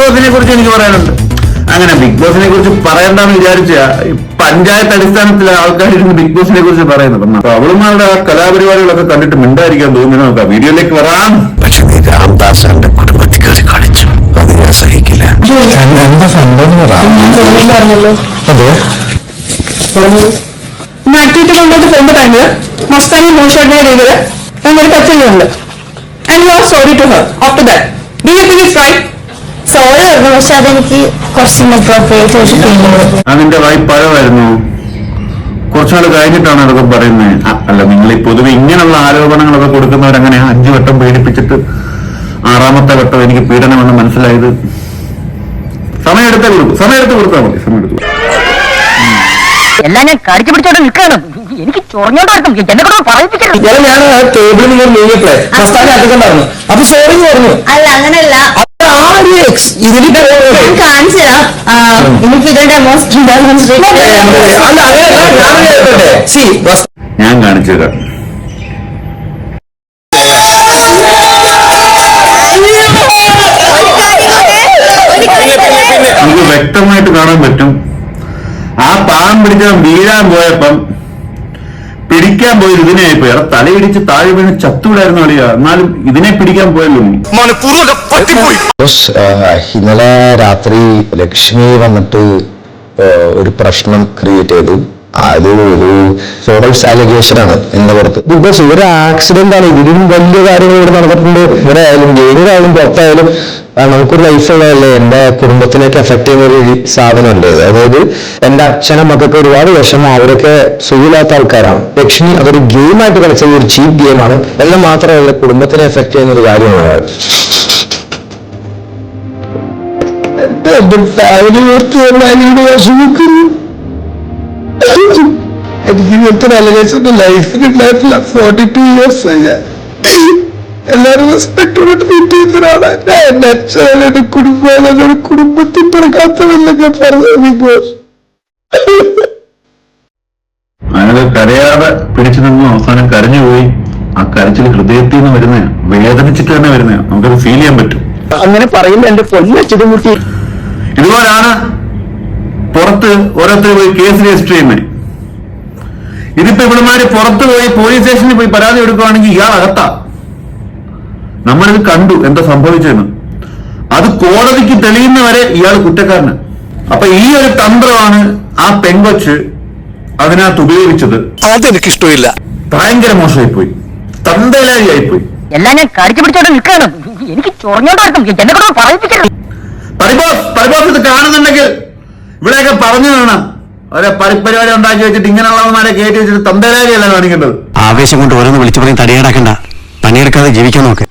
ബോസിനെ കുറിച്ച് എനിക്ക് പറയാനുണ്ട്. അങ്ങനെ ബിഗ് ബോസിനെ കുറിച്ച് പറയണ്ടെന്ന് വിചാരിച്ച പഞ്ചായത്ത് അടിസ്ഥാനത്തിലെ ആൾക്കാരിരുന്ന് ബിഗ് ബോസിനെ കുറിച്ച് പറയുന്നത്. അപ്പൊ അവളുമാരുടെ ആ കലാപരിപാടികളൊക്കെ കണ്ടിട്ട് മിണ്ടായിരിക്കാൻ തോന്നുന്നു. നോക്കാം വീഡിയോയിലേക്ക് വരാം. പക്ഷെ നീ രാംദാസാന്റെ കുടുംബത്തിൽ കയറി കളിച്ചു. അത് ഞാൻ സഹിക്കില്ല. എന്താ സംഭവം നാട്ടിട്ട് കൊണ്ടോട്ട് പോകുന്ന ടൈമിൽ മസ്താനി മോശമായ രീതിയിൽ ഞങ്ങളൊരു പറ്റുന്നുണ്ട് and you are sorry to her after that do you think it's right sorry പറഞ്ഞു പക്ഷെ അതെനിക്ക് കുറച്ച് ഇൻഅപ്രോപ്രിയേറ്റ് ഒരു അതിന്റെ വായ്പഴമായിരുന്നു കുറച്ചുനാൾ കഴിഞ്ഞിട്ടാണ് അതൊക്കെ പറയുന്നത്. അല്ല നിങ്ങൾ ഈ പൊതുവെ ഇങ്ങനെയുള്ള ആരോപണങ്ങളൊക്കെ കൊടുക്കുന്നവരങ്ങനെ അഞ്ചു വട്ടം പീഡിപ്പിച്ചിട്ട് ആറാമത്തെ വട്ടം എനിക്ക് പീഡനമെന്ന് മനസ്സിലായത്. സമയമെടുത്തേ കൊടുക്കും. സമയമെടുത്ത് കൊടുത്താൽ മതി. സമയമെടുത്ത് മതി. എല്ലാം ഞാൻ കടിച്ചു പിടിച്ചോണ്ട് നിൽക്കാണ് എനിക്ക് ചൊറഞ്ഞോണ്ട് നടക്കും എന്നെ കൂടെ പറയിപ്പിക്കരുത്. ഞാൻ ആ ടേബിളിൽ നിങ്ങൾ നീങ്ങിയപ്പോഴേ മസ്താനി അധികണ്ടായിരുന്നു അപ്പൊ സോറി പറഞ്ഞു. അല്ല ആ ഒരു കാണിച്ചു ഇതിന്റെ മോസ്റ്റ് അല്ല അങ്ങനെയല്ല ഞാൻ കാണിച്ചു തരാം. നമുക്ക് വ്യക്തമായിട്ട് കാണാൻ പറ്റും. ആ പാവം പിടിച്ച വീഴാൻ പോയപ്പം പിടിക്കാൻ പോയത് ഇതിനെ അവിടെ തലയിടിച്ച് താഴെ വീണ് ചത്തുവിടായിരുന്നു അറിയ എന്നാലും ഇതിനെ പിടിക്കാൻ പോയല്ലോ ഇന്നലെ രാത്രി ലക്ഷ്മി വന്നിട്ട് ഒരു പ്രശ്നം ക്രിയേറ്റ് ചെയ്തു. അത് ഒരു അലിഗേഷൻ ആണ് എന്റെ പുറത്ത്. ബിക്കോസ് ഒരു ആക്സിഡന്റ് ആണ്. ഇതിലും വലിയ കാര്യങ്ങൾ ഇവിടെ നടന്നിട്ടുണ്ട്. ഇവിടെ ആയാലും ഗെയിമിലായാലും പുറത്തായാലും നമുക്കൊരു ലൈഫുള്ളതല്ലേ എന്റെ കുടുംബത്തിലേക്ക് എഫക്ട് ചെയ്യുന്ന ഒരു സാധനമല്ലേ. അതായത് എന്റെ അച്ഛനും മക്കൾക്ക് ഒരുപാട് വിഷമം. അവരൊക്കെ സുഖമില്ലാത്ത ആൾക്കാരാണ്. ലക്ഷ്മി അതൊരു ഗെയിമായിട്ട് കളിച്ചത് ഒരു ചീപ്പ് ഗെയിമാണ് എല്ലാം മാത്രമല്ല കുടുംബത്തിനെ എഫക്ട് ചെയ്യുന്ന ഒരു കാര്യമാണ്. ഫാമിലി ഓർത്ത് വിഷമിക്കുന്നു എനിക്ക് ഇങ്ങനത്തെ അലഗേഷൻ ലൈഫിൽ ഉണ്ടായിട്ടില്ല. ഫോർട്ടി ടു ഇയേഴ്സ് ഞാൻ. എല്ലാരും റെസ്പെക്ടോടെ ട്രീറ്റ് ചെയ്യുന്ന ഒരാളാണ് ഞാൻ എന്റെ അച്ഛനും കുടുംബം എന്നോട് കുടുംബത്തിൽ പിറക്കാത്തതല്ല ഞാൻ പറഞ്ഞത് ബിഗ് ബോസ് അയാൾ കരയാതെ പിടിച്ചു നിന്നു. അവസാനം കരഞ്ഞുപോയി ആ കരച്ചിൽ ഹൃദയത്തിൽ നിന്ന് വരുന്ന വേദനിച്ചിട്ട് തന്നെ വരുന്നേ നമുക്കത് ഫീൽ ചെയ്യാൻ പറ്റും. അങ്ങനെ പറയുമ്പോ എന്റെ പൊന്നച്ചതും കുട്ടി. ഇതുപോലാണ് ഓരോരുത്തർ പോയി കേസ് രജിസ്റ്റർ ചെയ്യുന്നത് ഇതിപ്പോ ഇവിടെമാര് പുറത്തു പോയി പോലീസ് സ്റ്റേഷനിൽ പോയി പരാതി എടുക്കുവാണെങ്കിൽ ഇയാൾ അകത്താ. നമ്മളിത് കണ്ടു എന്താ സംഭവിച്ചതെന്ന്. അത് കോടതിക്ക് തെളിയുന്നവരെ ഇയാൾ കുറ്റക്കാരന്. അപ്പൊ ഈ ഒരു തന്ത്രമാണ് ആ പെങ്കൊച്ച് അതിനകത്ത് ഉപയോഗിച്ചത്. അതെനിക്ക് ഇഷ്ടമില്ല ഭയങ്കര മോശമായി പോയി തന്തയിലായി പോയി എല്ലാം ഞാൻ കടിച്ചു പിടിച്ചോണ്ട് എനിക്ക് ചൊറഞ്ഞോണ്ട് നടക്കും. എന്നെ കൂടെ പറയിപ്പിക്കരുത്. പരിബോസ് പരിബോസ് ഇത് കാണുന്നുണ്ടെങ്കിൽ ഇവിടെയൊക്കെ പറഞ്ഞു വേണം ഓരോ പരിപരിപാടി ഉണ്ടാക്കി വെച്ചിട്ട് ഇങ്ങനെയുള്ളവന്മാരെ കയറ്റി വെച്ചിട്ട് തന്തയിലാരിയല്ല കാണിക്കേണ്ടത്? ആവേശം കൊണ്ട് ഓരോന്ന് വിളിച്ചു പറയും തടിയടക്കണ്ട. പണിയെടുക്കാതെ ജീവിക്കാൻ നോക്ക്.